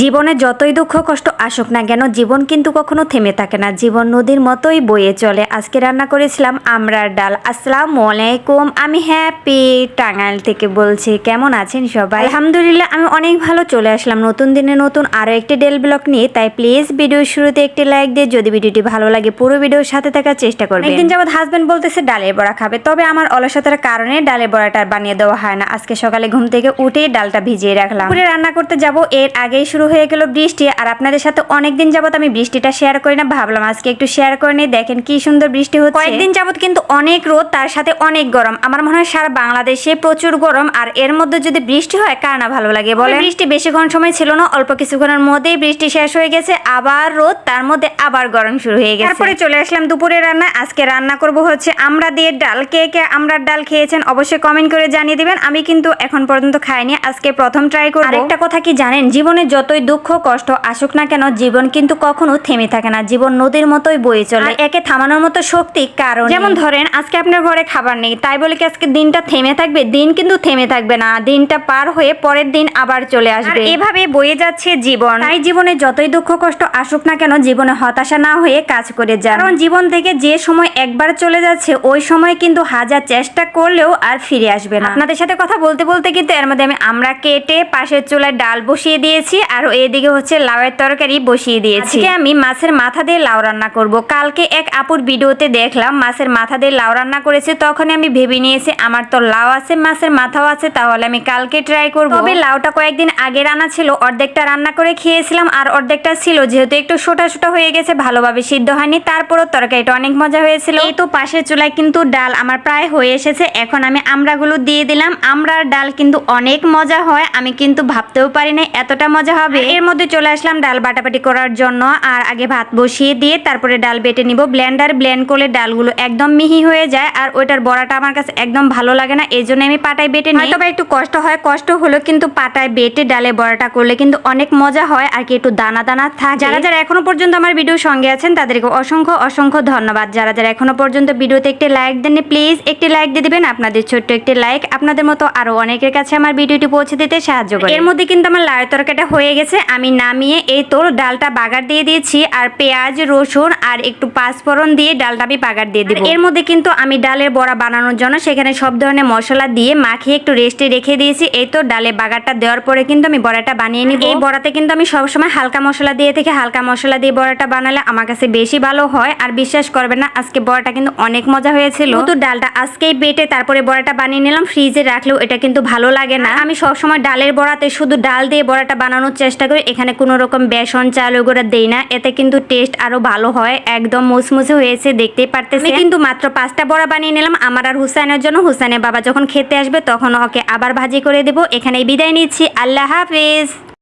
জীবনে যতই দুঃখ কষ্ট আসুক না কেন জীবন কিন্তু কখনো থেমে থাকে না। জীবন নদীর মতোই বয়ে চলে। আজকে রান্না করেছিলাম আমরার ডাল। আসসালামু আলাইকুম। আমি হ্যাপি টাঙ্গাইল থেকে বলছি। কেমন আছেন সবাই? আলহামদুলিল্লাহ আমি অনেক ভালো চলে আসলাম। নতুন দিনে নতুন আরও একটি ডেল ব্লগ নিয়ে। তাই প্লিজ ভিডিও শুরুতে একটি লাইক দিয়ে যদি ভিডিওটি ভালো লাগে পুরো ভিডিওর সাথে থাকার চেষ্টা করবেন। একদিন যাবত হাজব্যান্ড বলতেছে ডালের বড়া খাবে। তবে আমার অলসতার কারণে ডালের বড়াটা বানিয়ে দেওয়া হয় না। আজকে সকালে ঘুম থেকে উঠে ডালটা ভিজিয়ে রাখলাম। পুরে রান্না করতে যাব। এর আগেই শুরু হয়ে গেল বৃষ্টি আর আপনাদের সাথে অনেকদিন যাবত আমি বৃষ্টিটা শেয়ার করি না ভাবলাম আজকে একটু শেয়ার করে নিই দেখেন কি সুন্দর বৃষ্টি হচ্ছে। কয়েকদিন যাবত কিন্তু অনেক রোদ তার সাথে অনেক গরম। আমার মনে হয় সারা বাংলাদেশে প্রচুর গরম আর এর মধ্যে যদি বৃষ্টি হয় কার না ভালো লাগে বলে বৃষ্টি বেশিক্ষণ সময় ছিল না অল্প কিছুক্ষণের মধ্যেই বৃষ্টি শেষ হয়ে গেছে আবার রোদ তার মধ্যে আবার গরম শুরু হয়ে গেছে। তারপরে চলে আসলাম দুপুরে রান্না আজকে রান্না করব হচ্ছে আমরা দিয়ে ডাল। কে কে আমরার ডাল খেয়েছেন অবশ্যই কমেন্ট করে জানিয়ে দিবেন আমি কিন্তু এখন পর্যন্ত খাইনি আজকে প্রথম ট্রাই করব। আরেকটা কথা কি জানেন জীবনে যতই দুঃখ কষ্ট আসুক না কেন জীবন কিন্তু কখনো থেমে থাকে না। জীবন নদীর মতোই বয়ে চলে। একে থামানোর মতো শক্তি কারণ যেমন ধরেন আজকে আপনার ঘরে খাবার নেই তাই বলে কি আজকে দিনটা থেমে থাকবে? দিন কিন্তু থেমে থাকবে না। দিনটা পার হয়ে পরের দিন আবার চলে আসবে। এভাবে বয়ে যাচ্ছে জীবন। তাই জীবনে যতই দুঃখ কষ্ট আসুক না কেন জীবনে হতাশা না হয়ে কাজ করে যান। কারণ জীবন থেকে যে সময় একবার চলে যাচ্ছে ওই সময় কিন্তু হাজার চেষ্টা করলেও আর ফিরে আসবে না। আপনাদের সাথে কথা বলতে বলতে কিন্তু এর মধ্যে আমি আমরা কেটে পাশের চুলায় ডাল বসিয়ে দিয়েছি। আর এদিকে হচ্ছে লাউয়ের তরকারি বসিয়ে দিয়েছি। আজকে আমি মাছের মাথা দিয়ে লাউ রান্না করব। কালকে এক আপুর ভিডিওতে দেখলাম মাছের মাথা দিয়ে লাউ রান্না করেছে তখন আমি ভেবে নিয়েছি আমার তো লাউ আছে মাছের মাথাও আছে তাহলে আমি কালকে ট্রাই করব। তবে লাউটা কয়েকদিন আগে রান্না ছিল অর্ধেকটা রান্না করে খেয়েছিলাম আর অর্ধেকটা ছিল যেহেতু একটু সোটা সোটা হয়ে গেছে ভালোভাবে সিদ্ধ হয়নি তারপরও তরকারিটা অনেক মজা হয়েছিল। এই তো পাশের চুলায় কিন্তু ডাল আমার প্রায় হয়ে এসেছে এখন আমি আমড়াগুলো দিয়ে দিলাম। আমড়ার ডাল কিন্তু অনেক মজা হয় আমি কিন্তু ভাবতেও পারি না এতটা মজা হবে। এর মধ্যে চলে আসলাম ডাল বাটাবাটি করার জন্য। আর আগে ভাত বসিয়ে দিয়ে তারপরে ডাল বেটে নিব। ব্লেন্ডার ব্লেন্ড করলে ডালগুলো একদম মিহি হয়ে যায় আর ওইটার বড়াটা আমার কাছে একদম ভালো লাগে না এই জন্য আমি পাটায় বেটে নিই। তবে একটু কষ্ট হয় কষ্ট হলো কিন্তু পাটায় বেটে ডালে বড়াটা করলে কিন্তু অনেক মজা হয় আর কি একটু দানা দানা থাকে। যারা যারা এখনও পর্যন্ত আমার ভিডিও সঙ্গে আছেন তাদেরকে অসংখ্য অসংখ্য ধন্যবাদ। যারা যারা এখনও পর্যন্ত ভিডিওতে একটি লাইক দেননি প্লিজ একটি লাইক দিয়ে দিবেন। আপনাদের ছোট্ট একটি লাইক আপনাদের মতো আরও অনেকের কাছে আমার ভিডিওটি পৌঁছে দিতে সাহায্য করে। এর মধ্যে কিন্তু আমার লাউ তরকারিটা হয়ে গেছে আমি নামিয়ে এই তোর ডালটা বাগার দিয়ে দিয়েছি আর পেঁয়াজ রসুন আর একটু পাঁচফোড়ন দিয়ে ডালটা আমি বাগার দিয়ে দিব। এর মধ্যে কিন্তু আমি ডালের বড়া বানানোর জন্য সেখানে সব ধরনের মশলা দিয়ে মাখিয়ে একটু রেস্টে রেখে দিয়েছি। এই তো ডালে বাগারটা দেওয়ার পরে কিন্তু আমি বড়াটা বানিয়ে নিব। এই বড়াতে কিন্তু আমি সবসময় হালকা মশলা দিয়ে থেকে হালকা মশলা দিয়ে বড়াটা বানালে আমার কাছে বেশি ভালো হয়। আর বিশ্বাস করবে না আজকে বড়াটা কিন্তু অনেক মজা হয়েছিল। তো ডালটা আজকেই বেটে তারপরে বড়াটা বানিয়ে নিলাম ফ্রিজে রাখলেও এটা কিন্তু ভালো লাগে না। আমি সবসময় ডালের বড়াতে শুধু ডাল দিয়ে বড়াটা বানানোর চেষ্টা করি। এখানে কোনো রকম বেসন, চাল ওগুলো দেই না। এতে কিন্তু টেস্ট আরও ভালো হয়। একদম মুসমুসে হয়েছে, দেখতেই পারতেছি কিন্তু মাত্র পাঁচটা বড়া বানিয়ে নিলাম। আমার আর হুসাইনের জন্য। হুসাইনের বাবা যখন খেতে আসবে, তখন ওকে আবার ভাজি করে দেবো। এখানে বিদায় নিচ্ছি। আল্লাহ হাফিজ।